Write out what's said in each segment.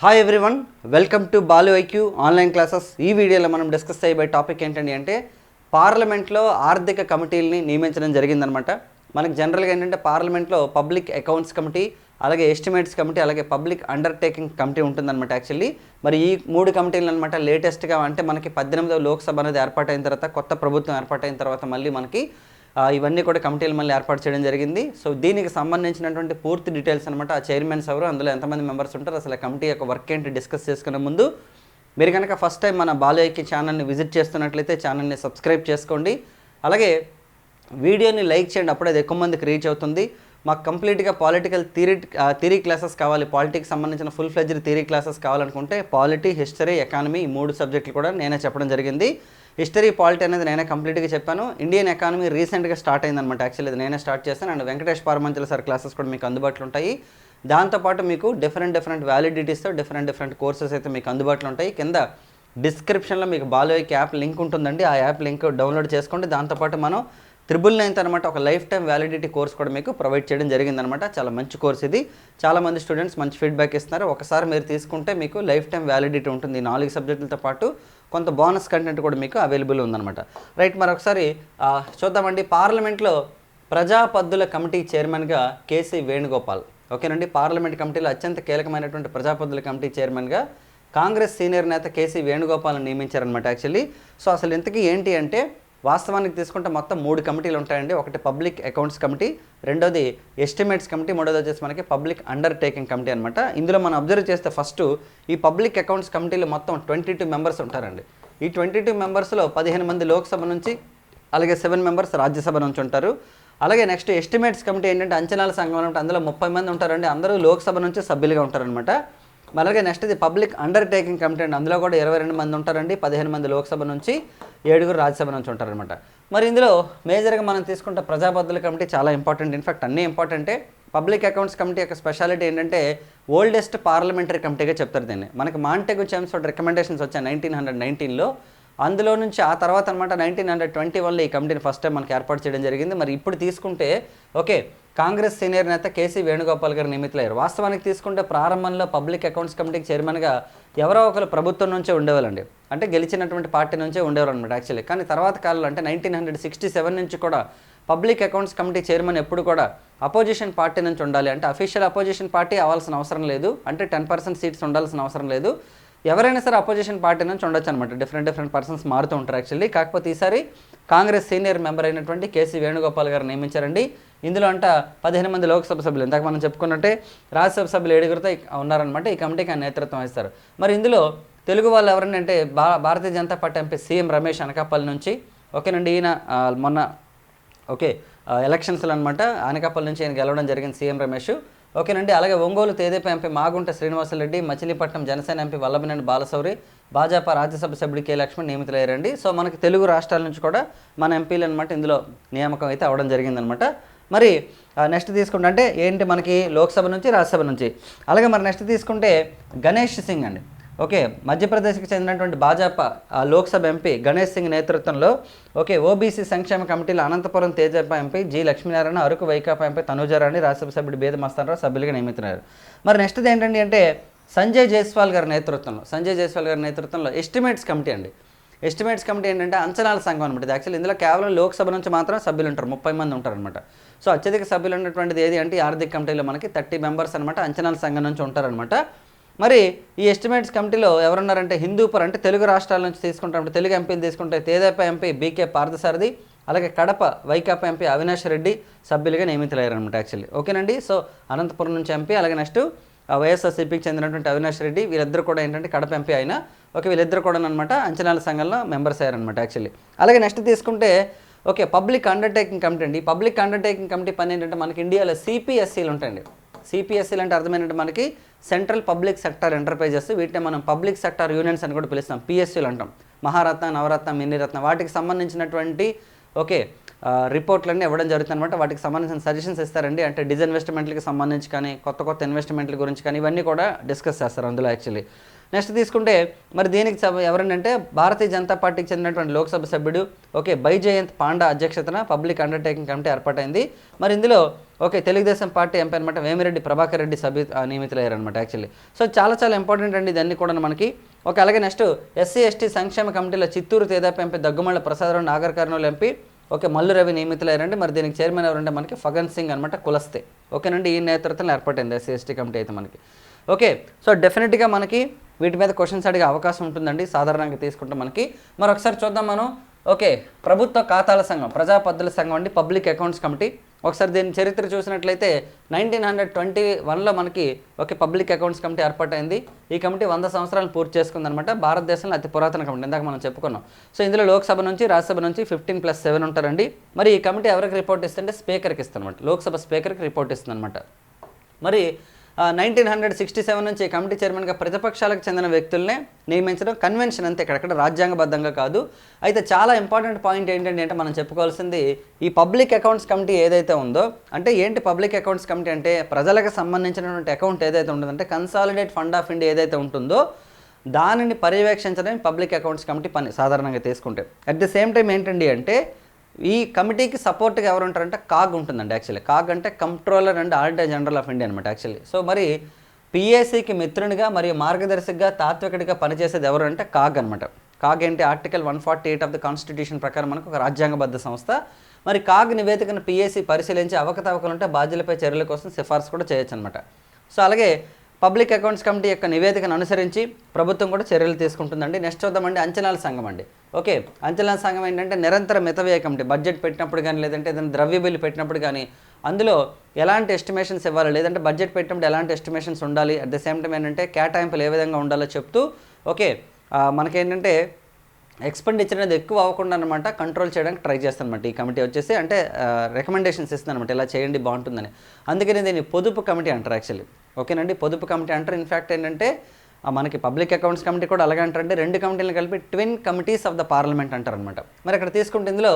Hi everyone welcome to Balu IQ online classes ఈ వీడియోలో మనం డిస్కస్ చేయబోయే టాపిక్ ఏంటండి అంటే పార్లమెంట్లో ఆర్థిక కమిటీలని నియమించడం జరిగిందనమాట. మనకి జనరల్గా ఏంటంటే పార్లమెంట్లో పబ్లిక్ అకౌంట్స్ కమిటీ అలాగే ఎస్టిమేట్స్ కమిటీ అలాగే పబ్లిక్ అండర్టేకింగ్ కమిటీ ఉంటుందన్నమాట యాక్చువల్లీ మరి ఈ మూడు కమిటీలు అనమాట లేటెస్ట్గా అంటే మనకి పద్దెనిమిదవ లోక్సభ అనేది ఏర్పాటైన తర్వాత కొత్త ప్రభుత్వం ఏర్పాటైన తర్వాత మళ్ళీ మనకి ఇవన్నీ కూడా కమిటీలు మళ్ళీ ఏర్పాటు చేయడం జరిగింది. సో దీనికి సంబంధించినటువంటి పూర్తి డీటెయిల్స్ అనమాట ఆ చైర్మన్స్ ఎవరు అందులో ఎంతమంది మెంబర్స్ ఉంటారు అసలు కమిటీ యొక్క వర్క్ ఏంటి డిస్కస్ చేసుకునే ముందు. మీరు కనుక ఫస్ట్ టైం మన బాలయ్యకి ఛానల్ని విజిట్ చేస్తున్నట్లయితే ఛానల్ని సబ్స్క్రైబ్ చేసుకోండి. అలాగే వీడియోని లైక్ చేయండి అప్పుడే అది ఎక్కువ మందికి రీచ్ అవుతుంది. మాకు కంప్లీట్గా పాలిటికల్ థియరీ థియరీ క్లాసెస్ కావాలి. పాలిటిక్స్ సంబంధించిన ఫుల్ ఫ్లెజ్డ్ థియరీ క్లాసెస్ కావాలనుకుంటే పాలిటీ హిస్టరీ ఎకానమీ ఈ మూడు సబ్జెక్టులు కూడా నేనే చెప్పడం జరిగింది. హిస్టరీ పాలిటీ అనేది నేనే కంప్లీట్గా చెప్పాను. ఇండియన్ ఎకానమీ రీసెంట్గా స్టార్ట్ అయిందనమాట యాక్చువల్లీ ఇది నేనే స్టార్ట్ చేస్తాను and Venkatesh Paramanchala sir classes కూడా మీకు అందుబాటులో ఉంటాయి. దాంతోపాటు మీకు డిఫరెంట్ డిఫరెంట్ వ్యాలిడిటీస్తో డిఫరెంట్ డిఫరెంట్ కోర్సెస్ అయితే మీకు అందుబాటులో ఉంటాయి. కింద డిస్క్రిప్షన్లో మీకు బాలోయిక్ యాప్ లింక్ ఉంటుందండి. ఆ యాప్ లింక్ డౌన్లోడ్ చేసుకోండి. దాంతోపాటు మనం త్రిబుల్ నైన్త్ అనమాట ఒక లైఫ్ టైం వ్యాలిడిటీ కోర్స్ కూడా మీకు ప్రొవైడ్ చేయడం జరిగిందనమాట చాలా మంచి కోర్స్ ఇది. చాలా మంది స్టూడెంట్స్ మంచి ఫీడ్బ్యాక్ ఇస్తున్నారు. ఒకసారి మీరు తీసుకుంటే మీకు లైఫ్ టైం వ్యాలిడిటీ ఉంటుంది. నాలుగు సబ్జెక్టులతో పాటు కొంత బోనస్ కంటెంట్ కూడా మీకు అవైలబుల్ ఉందన్నమాట. రైట్ మరొకసారి చూద్దామండి. పార్లమెంట్లో ప్రజాపద్దుల కమిటీ చైర్మన్గా కేసీ వేణుగోపాల్. ఓకేనండి? పార్లమెంట్ కమిటీలో అత్యంత కీలకమైనటువంటి ప్రజాపద్దుల కమిటీ చైర్మన్గా కాంగ్రెస్ సీనియర్ నేత కేసీ వేణుగోపాల్ని నియమించారనమాట యాక్చువల్లీ. సో అసలు ఇంతకీ ఏంటి అంటే వాస్తవానికి తీసుకుంటే మొత్తం మూడు కమిటీలు ఉంటాయండి. ఒకటి పబ్లిక్ అకౌంట్స్ కమిటీ రెండోది ఎస్టిమేట్స్ కమిటీ మూడోది వచ్చేసి మనకి పబ్లిక్ అండర్టేకింగ్ కమిటీ అనమాట ఇందులో మనం అబ్జర్వ్ చేస్తే ఫస్ట్ ఈ పబ్లిక్ అకౌంట్స్ కమిటీలో మొత్తం ట్వంటీ టూ మెంబర్స్ ఉంటారండి. ఈ ట్వంటీ టూ మెంబర్స్లో పదిహేను మంది లోక్సభ నుంచి అలాగే సెవెన్ మెంబర్స్ రాజ్యసభ నుంచి ఉంటారు. అలాగే నెక్స్ట్ ఎస్టిమేట్స్ కమిటీ ఏంటంటే అంచనాల సంఘం అంటే అందులో ముప్పై మంది ఉంటారండి. అందరూ లోక్సభ నుంచి సభ్యులుగా ఉంటారనమాట అలాగే నెక్స్ట్ ఇది పబ్లిక్ అండర్టేకింగ్ కమిటీ అండి. అందులో కూడా ఇరవై రెండు మంది ఉంటారండి. పదిహేను మంది లోక్సభ నుంచి ఏడుగురు రాజ్యసభ నుంచి ఉంటారనమాట మరి ఇందులో మేజర్గా మనం తీసుకుంటే ప్రజాబద్ధుల కమిటీ చాలా ఇంపార్టెంట్ ఇన్ఫాక్ట్ అన్నీ ఇంపార్టెంటే పబ్లిక్ అకౌంట్స్ కమిటీ యొక్క స్పెషాలిటీ ఏంటంటే ఓల్డెస్ట్ పార్లమెంటరీ కమిటీగా చెప్తారు దీన్ని. మనకి మాంటెగు చెమ్స్ఫోర్డ్ రికమెండేషన్స్ వచ్చాయి నైన్టీన్ హండ్రెడ్ నైన్టీన్లో అందులో నుంచి ఆ తర్వాత అనమాట నైన్టీన్ హండ్రెడ్ ట్వంటీ వన్లో ఈ కమిటీని ఫస్ట్ టైం మనకి ఏర్పాటు చేయడం జరిగింది. మరి ఇప్పుడు తీసుకుంటే ఓకే కాంగ్రెస్ సీనియర్ నేత కేసీ వేణుగోపాల్ గారు నియమితులయ్యారు. వాస్తవానికి తీసుకుంటే ప్రారంభంలో పబ్లిక్ అకౌంట్స్ కమిటీకి చైర్మన్గా ఎవరో ఒకరు ప్రభుత్వం నుంచే ఉండేవాళ్ళండి. అంటే గెలిచినటువంటి పార్టీ నుంచే ఉండేవారు అనమాట యాక్చువల్లీ. కానీ తర్వాత కాలంలో అంటే నైన్టీన్ హండ్రెడ్ సిక్స్టీ సెవెన్ నుంచి కూడా పబ్లిక్ అకౌంట్స్ కమిటీ చైర్మన్ ఎప్పుడు కూడా అపోజిషన్ పార్టీ నుంచి ఉండాలి. అంటే అఫీషియల్ అపోజిషన్ పార్టీ అవ్వాల్సిన అవసరం లేదు. అంటే టెన్ పర్సెంట్ సీట్స్ ఉండాల్సిన అవసరం లేదు. ఎవరైనా సరే అపోజిషన్ పార్టీ నుంచి ఉండొచ్చు అనమాట డిఫరెంట్ డిఫరెంట్ పర్సన్స్ మారుతూ ఉంటారు యాక్చువల్లీ కాకపోతే ఈసారి కాంగ్రెస్ సీనియర్ మెంబర్ అయినటువంటి కేసీ వేణుగోపాల్ గారు నియమించారండి. ఇందులో అంట పదిహేను మంది లోక్సభ సభ్యులు. ఇందాక మనం చెప్పుకున్నట్టే రాజ్యసభ సభ్యులు ఏడుగురితో ఉన్నారనమాట ఈ కమిటీకి ఆయన నేతృత్వం ఇస్తారు మరి ఇందులో తెలుగు వాళ్ళు ఎవరంటే అంటే భా Bharatiya Janata party MP CM Ramesh Anakapalli నుంచి. ఓకేనండి ఈయన మొన్న ఓకే ఎలక్షన్స్లో అనమాట అనకాపల్లి నుంచి ఆయన గెలవడం జరిగింది సీఎం రమేష్. ఓకేనండి. అలాగే ఒంగోలు తేదేపా ఎంపీ మాగుంట శ్రీనివాసరెడ్డి మచిలీపట్నం జనసేన ఎంపీ వల్లభనేని బాలశౌరి భాజపా రాజ్యసభ సభ్యుడు కె లక్ష్మణ్ నియమితులయ్యారండి. సో మనకి తెలుగు రాష్ట్రాల నుంచి కూడా మన ఎంపీలు అనమాట ఇందులో నియామకం అయితే అవడం జరిగిందనమాట. మరి నెక్స్ట్ తీసుకుంటే అంటే ఏంటి మనకి లోక్సభ నుంచి రాజ్యసభ నుంచి? అలాగే మరి నెక్స్ట్ తీసుకుంటే గణేష్ సింగ్ అండి. ఓకే మధ్యప్రదేశ్కి చెందినటువంటి భాజపా లోక్సభ ఎంపీ గణేష్ సింగ్ నేతృత్వంలో ఓకే ఓబీసీ సంక్షేమ కమిటీలో Anantapuram తేజప్ప MP G Lakshminarayana Araku Vaikapa MP Tanuja Rani Rajya Sabha సభ్యుడు బేద మస్తానరావు సభ్యులుగా నియమితున్నారు. మరి నెక్స్ట్ ఏంటండి అంటే సంజయ్ జైస్వాల్ గారి నేతృత్వంలో సంజయ్ జైస్వాల్ గారి నేతృత్వంలో ఎస్టిమేట్స్ కమిటీ అండి. ఎస్టిమేట్స్ కమిటీ ఏంటంటే అంచనాల సంఘం అనమాట ఇది యాక్చువల్లీ ఇందులో కేవలం లోక్సభ నుంచి మాత్రం సభ్యులు ఉంటారు ముప్పై మంది ఉంటారనమాట సో అత్యధిక సభ్యులు ఉన్నటువంటిది ఏది అంటే ఆర్థిక కమిటీలో మనకి థర్టీ మెంబర్స్ అనమాట అంచనాల సంఘం నుంచి ఉంటారనమాట మరి ఈ ఎస్టిమేట్స్ కమిటీలో ఎవరున్నారంటే హిందూపర్ అంటే తెలుగు రాష్ట్రాల నుంచి తీసుకుంటాం తెలుగు ఎంపీని తీసుకుంటే తేదేపా ఎంపీ బీకే పార్థసారథి అలాగే కడప వైకాపా ఎంపీ అవినాష్ రెడ్డి సభ్యులుగా నియమితులయ్యారనమాట యాక్చువల్లీ ఓకేనండి? సో అనంతపురం నుంచి ఎంపీ అలాగే నెక్స్ట్ వైఎస్ఆర్సీపీకి చెందినటువంటి అవినాష్ రెడ్డి వీళ్ళిద్దరు కూడా ఏంటంటే కడప ఎంపీ అయిన ఓకే వీళ్ళిద్దరు కూడా అనమాట అంచనాల సంఘంలో మెంబర్స్ అయ్యారనమాట యాక్చువల్లీ అలాగే నెక్స్ట్ తీసుకుంటే ఓకే పబ్లిక్ అండర్టేకింగ్ కమిటీ అండి. ఈ పబ్లిక్ అండర్టేకింగ్ కమిటీ పని ఏంటంటే మనకి ఇండియాలో సిపిఎస్సీలు ఉంటాయండి. సిపిఎస్సీలు అంటే అర్థమైనట్టు మనకి సెంట్రల్ పబ్లిక్ సెక్టర్ ఎంటర్ప్రైజెస్ వీటిని మనం పబ్లిక్ సెక్టర్ యూనియన్స్ అని కూడా పిలుస్తాం పిఎస్సీలు అంటాం. మహారత్న నవరత్న మిన్నిరత్న వాటికి సంబంధించినటువంటి ఓకే రిపోర్ట్లన్నీ ఇవ్వడం జరుగుతుంది అనమాట వాటికి సంబంధించిన సజెషన్స్ ఇస్తారండి. అంటే డిజిన్వెస్ట్మెంట్లకి సంబంధించి కానీ కొత్త కొత్త ఇన్వెస్ట్మెంట్ల గురించి కానీ ఇవన్నీ కూడా డిస్కస్ చేస్తారు అందులో యాక్చువల్లీ. నెక్స్ట్ తీసుకుంటే మరి దీనికి ఎవరంటే భారతీయ జనతా పార్టీకి చెందినటువంటి లోక్సభ సభ్యుడు ఓకే బైజయంత్ పాండా అధ్యక్షతన పబ్లిక్ అండర్టేకింగ్ కమిటీ ఏర్పాటైంది. మరి ఇందులో ఓకే తెలుగుదేశం పార్టీ ఎంపీ అనమాట వేమిరెడ్డి ప్రభాకర్ రెడ్డి సభ్యు ఆ, నియమితులయ్యారనమాట యాక్చువల్లీ. సో చాలా చాలా ఇంపార్టెంట్ అండి ఇదన్నీ కూడా మనకి. ఓకే అలాగే నెక్స్ట్ ఎస్సీ ఎస్టీ సంక్షేమ కమిటీలో Chittoor Tedapa MP Daggumalla Prasada Rao Nagar Kurnool MP okay Mallu Ravi నియమితులయ్యారంటే మరి దీనికి చైర్మన్ ఎవరంటే మనకి ఫగన్ సింగ్ అనమాట కులస్తే. ఓకేనండి ఈ నేతృత్వంలో ఏర్పడింది ఎస్సీ ఎస్టీ కమిటీ అయితే మనకి. ఓకే సో డెఫినెట్గా మనకి వీటి మీద క్వశ్చన్స్ అడిగే అవకాశం ఉంటుందండి సాధారణంగా తీసుకుంటే మనకి. మరొకసారి చూద్దాం మనం. ఓకే ప్రభుత్వ ఖాతాల సంఘం ప్రజాపద్దుల సంఘం అండి పబ్లిక్ అకౌంట్స్ కమిటీ. ఒకసారి దీని చరిత్ర చూసినట్లయితే నైన్టీన్ హండ్రెడ్ ట్వంటీ వన్లో మనకి ఒక పబ్లిక్ అకౌంట్స్ కమిటీ ఏర్పాటైంది. ఈ కమిటీ వంద సంవత్సరాలు పూర్తి చేసుకుందనమాట భారతదేశంలో అతి పురాతన కమిటీ. ఇందాక మనం చెప్పుకున్నాం. సో ఇందులో లోక్సభ నుంచి రాజ్యసభ నుంచి ఫిఫ్టీన్ ప్లస్ సెవెన్ ఉంటారండి. మరి ఈ కమిటీ ఎవరికి రిపోర్ట్ ఇస్తుంటే స్పీకర్కి ఇస్తుందన్నమాట. లోక్సభ స్పీకర్కి రిపోర్ట్ ఇస్తుందన్నమాట. మరి నైన్టీన్ హండ్రెడ్ సిక్స్టీ సెవెన్ నుంచి కమిటీ చైర్మన్గా ప్రతిపక్షాలకు చెందిన వ్యక్తులనే నియమించడం కన్వెన్షన్ అంతే ఇక్కడ రాజ్యాంగబద్ధంగా కాదు. అయితే చాలా ఇంపార్టెంట్ పాయింట్ ఏంటంటే అంటే మనం చెప్పుకోవాల్సింది ఈ పబ్లిక్ అకౌంట్స్ కమిటీ ఏదైతే ఉందో అంటే ఏంటి పబ్లిక్ అకౌంట్స్ కమిటీ అంటే ప్రజలకు సంబంధించినటువంటి అకౌంట్ ఏదైతే ఉంటుందంటే కన్సాలిడేట్ ఫండ్ ఆఫ్ ఇండియా ఏదైతే ఉంటుందో దానిని పర్యవేక్షించడం పబ్లిక్ అకౌంట్స్ కమిటీ పని సాధారణంగా తీసుకుంటే. అట్ ది సేమ్ టైం ఏంటండి అంటే ఈ కమిటీకి సపోర్ట్గా ఎవరు ఉంటారంటే కాగ్ ఉంటుందండి యాక్చువల్లీ కాగ్ అంటే controller and auditor general of India అనమాట యాక్చువల్లీ సో మరి పిఏసీకి మిత్రునిగా మరియు మార్గదర్శిగా తాత్వికుడిగా పనిచేసేది ఎవరు అంటే కాగ్ అనమాట కాగ్ ఏంటి? Article one forty eight of the constitution ప్రకారం మనకు ఒక రాజ్యాంగబద్ధ సంస్థ. మరి కాగ్ నివేదికను పిఏసీ పరిశీలించి అవకతవకలు ఉంటే బాధ్యులపై చర్యల కోసం సిఫార్సు కూడా చేయొచ్చు అనమాట సో అలాగే పబ్లిక్ అకౌంట్స్ కమిటీ యొక్క నివేదికను అనుసరించి ప్రభుత్వం కూడా చర్యలు తీసుకుంటుందండి. నెక్స్ట్ చూద్దామండి అంచనాల సంఘం అండి. ఓకే అంచనాల సంఘం ఏంటంటే నిరంతర మితవ్యయ కమిటీ బడ్జెట్ పెట్టినప్పుడు కానీ లేదంటే ఏదైనా ద్రవ్య బిల్లు పెట్టినప్పుడు కానీ అందులో ఎలాంటి ఎస్టిమేషన్స్ ఇవ్వాలి లేదంటే బడ్జెట్ పెట్టినప్పుడు ఎలాంటి ఎస్టిమేషన్స్ ఉండాలి అట్ ద సేమ్ టైం ఏంటంటే కేటాయింపులు ఏ విధంగా ఉండాలో చెప్తూ ఓకే మనకేంటంటే ఎక్స్పెండిచర్ అనేది ఎక్కువ అవ్వకుండా అనమాట కంట్రోల్ చేయడానికి ట్రై చేస్తానమాట ఈ కమిటీ వచ్చేసి. అంటే రికమెండేషన్స్ ఇస్తుందనమాట ఇలా చేయండి బాగుంటుందని. అందుకని దీన్ని పొదుపు కమిటీ అంటారు యాక్చువల్లీ ఓకేనండి? పొదుపు కమిటీ అంటారు. ఇన్ఫ్యాక్ట్ ఏంటంటే మనకి పబ్లిక్ అకౌంట్స్ కమిటీ కూడా అలాగే అంటారంటే రెండు కమిటీలను కలిపి twin committees of the parliament అంటారనమాట మరి ఇక్కడ తీసుకుంటే ఇందులో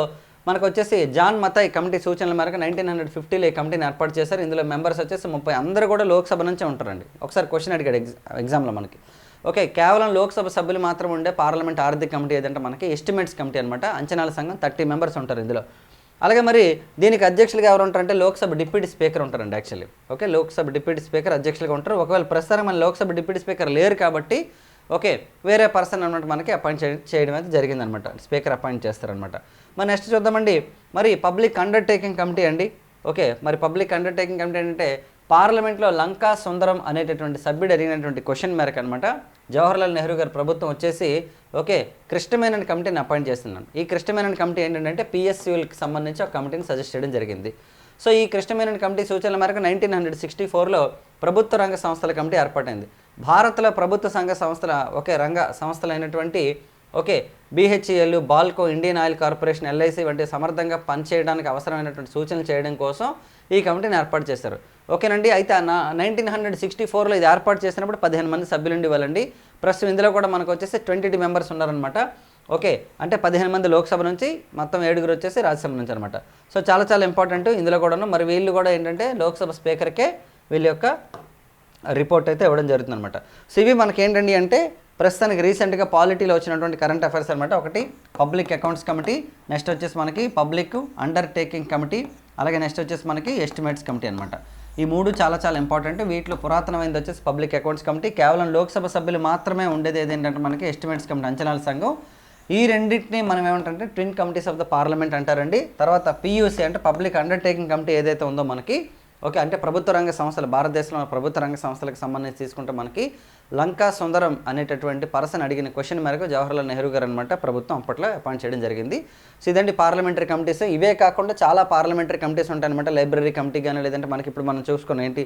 మనకు వచ్చేసి జాన్ మతాయ్ ఈ కమిటీ సూచనల మేరకు నైన్టీన్ హండ్రెడ్ ఫిఫ్టీలో ఈ కమిటీని ఏర్పాటు చేశారు. ఇందులో మెంబర్స్ వచ్చేసి ముప్పై అందరూ కూడా లోక్సభ నుంచే ఉంటారండి. ఒకసారి క్వశ్చన్ అడిగాడు ఎగ్జామ్ ఎగ్జామ్లో మనకి. ఓకే కేవలం లోక్సభ సభ్యులు మాత్రం ఉండే పార్లమెంట్ ఆర్థిక కమిటీ ఏదంటే మనకి ఎస్టిమేట్స్ కమిటీ అనమాట అంచనాల సంఘం థర్టీ మెంబర్స్ ఉంటారు ఇందులో. అలాగే మరి దీనికి అధ్యక్షులుగా ఎవరు ఉంటారంటే లోక్సభ డిప్యూటీ స్పీకర్ ఉంటారండి actually. Okay Lok Sabha deputy speaker అధ్యక్షులుగా ఉంటారు. ఒకవేళ ప్రస్తుతం మన లోక్సభ డిప్యూటీ స్పీకర్ లేరు కాబట్టి ఓకే వేరే పర్సన్ అనమాట మనకి అపాయింట్ చేయడం అయితే జరిగిందనమాట స్పీకర్ అపాయింట్ చేస్తారనమాట మరి నెక్స్ట్ చూద్దామండి. మరి పబ్లిక్ అండర్టేకింగ్ కమిటీ అండి. ఓకే మరి పబ్లిక్ అండర్టేకింగ్ కమిటీ ఏంటంటే పార్లమెంట్లో లంకా సుందరం అనేటటువంటి సభ్యుడు అడిగినటువంటి క్వశ్చన్ మేరకు అనమాట జవహర్లాల్ నెహ్రూ గారి ప్రభుత్వం వచ్చేసి ఓకే కృష్ణమేనన్ కమిటీని అపాయింట్ చేస్తున్నాను. ఈ కృష్ణమేనన్ కమిటీ ఏంటంటే పిఎస్యులకు సంబంధించి ఒక కమిటీని సజెస్ట్ చేయడం జరిగింది. సో ఈ కృష్ణమేనన్ కమిటీ సూచనల మేరకు నైన్టీన్ హండ్రెడ్ సిక్స్టీ ఫోర్లో ప్రభుత్వ రంగ సంస్థల కమిటీ ఏర్పాటైంది. భారత్లో ప్రభుత్వ సంఘ సంస్థల ఒకే రంగ సంస్థలైనటువంటి okay BHEL Balco Indian oil corporation LIC వంటి సమర్థంగా పనిచేయడానికి అవసరమైనటువంటి సూచనలు చేయడం కోసం ఈ కమిటీని ఏర్పాటు చేశారు. ఓకేనండి అయితే నా నైన్టీన్ హండ్రెడ్ సిక్స్టీ ఫోర్లో ఇది ఏర్పాటు చేసినప్పుడు పదిహేను మంది సభ్యులు ఉండేవాళ్ళండి ప్రస్తుతం ఇందులో కూడా మనకు వచ్చేసి ట్వంటీ మెంబర్స్ ఉన్నారనమాట ఓకే అంటే పదిహేను మంది లోక్సభ నుంచి మొత్తం ఏడుగురు వచ్చేసి రాజ్యసభ నుంచి అనమాట సో చాలా చాలా ఇంపార్టెంట్ ఇందులో కూడాను మరి వీళ్ళు కూడా ఏంటంటే లోక్సభ స్పీకర్కే వీళ్ళ యొక్క రిపోర్ట్ అయితే ఇవ్వడం జరుగుతుంది అనమాట సో ఇవి మనకేంటండి అంటే ప్రస్తుతానికి రీసెంట్గా పాలిటీలో వచ్చినటువంటి కరెంట్ అఫైర్స్ అనమాట ఒకటి పబ్లిక్ అకౌంట్స్ కమిటీ. నెక్స్ట్ వచ్చేసి మనకి పబ్లిక్ అండర్టేకింగ్ కమిటీ. అలాగే నెక్స్ట్ వచ్చేసి మనకి ఎస్టిమేట్స్ కమిటీ అనమాట ఈ మూడు చాలా చాలా ఇంపార్టెంట్. వీటిలో పురాతనమైనది వచ్చేసి పబ్లిక్ అకౌంట్స్ కమిటీ. కేవలం లోక్సభ సభ్యులు మాత్రమే ఉండేది ఏదేంటంటే మనకి ఎస్టిమేట్స్ కమిటీ అంచనాల సంఘం. ఈ రెండింటిని మనం ఏమంటారంటే twin committees of the parliament అంటారండి. తర్వాత పియూసీ అంటే పబ్లిక్ అండర్టేకింగ్ కమిటీ ఏదైతే ఉందో మనకి ఓకే అంటే ప్రభుత్వ రంగ సంస్థలు భారతదేశంలో ఉన్న ప్రభుత్వ రంగ సంస్థలకు సంబంధించి తీసుకుంటే మనకి లంకా సుందరం అనేటటువంటి పర్సన్ అడిగిన క్వశ్చన్ మేరకు జవహర్లాల్ నెహ్రూ గారు అనమాట ప్రభుత్వం అప్పట్లో అపాయింట్ చేయడం జరిగింది. సో ఇదండి పార్లమెంటరీ కమిటీస్ ఇవే కాకుండా చాలా పార్లమెంటరీ కమిటీస్ ఉంటాయన్నమాట. లైబ్రరీ కమిటీ కానీ లేదంటే మనకి ఇప్పుడు మనం చూసుకున్న ఏంటి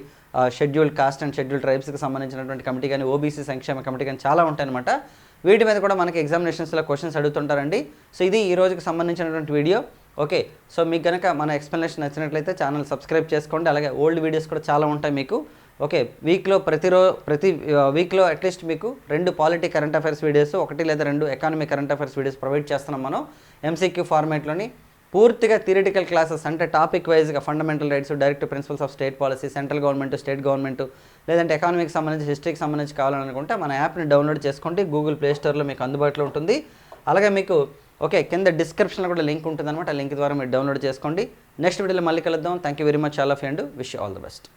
షెడ్యూల్ కాస్ట్ అండ్ షెడ్యూల్ ట్రైబ్స్కి సంబంధించినటువంటి కమిటీ కానీ ఓబీసీ సంక్షేమ కమిటీ కానీ చాలా ఉంటాయన్నమాట. వీటి మీద కూడా మనకి ఎగ్జామినేషన్స్లో క్వశ్చన్స్ అడుగుతుంటారండి. సో ఇది ఈ రోజుకి సంబంధించినటువంటి వీడియో ఓకే సో మీకు కనుక మన ఎక్స్ప్లెనేషన్ నచ్చినట్లయితే ఛానల్ సబ్స్క్రైబ్ చేసుకోండి. అలాగే ఓల్డ్ వీడియోస్ కూడా చాలా ఉంటాయి మీకు. ఓకే వీక్లో ప్రతిరో ప్రతి వీక్లో అట్లీస్ట్ మీకు రెండు పాలిటీ కరెంట్ అఫైర్స్ వీడియోస్ ఒకటి లేదా రెండు economy current affairs videos provide చేస్తున్నాం మనం. ఎంసీక్యూ ఫార్మేట్లోని పూర్తిగా థియరిటికల్ క్లాసెస్ అంటే టాపిక్ వైజ్గా fundamental rights directive principles of state policy central government state government లేదంటే ఎకానమీకి సంబంధించి హిస్టరీకి సంబంధించి కావాలనుకుంటే మన యాప్ని డౌన్లోడ్ చేసుకోండి గూగుల్ ప్లే స్టోర్లో మీకు అందుబాటులో ఉంటుంది. అలాగే మీకు ఓకే కింద డిస్క్రిప్షన్లో కూడా లింక్ ఉంటుంది అనమాట లింక్ ద్వారా మీరు డౌన్లోడ్ చేసుకోండి. నెక్స్ట్ వీడియోలో మళ్ళీ కలుద్దాం. Thank you very much all of and wish all the best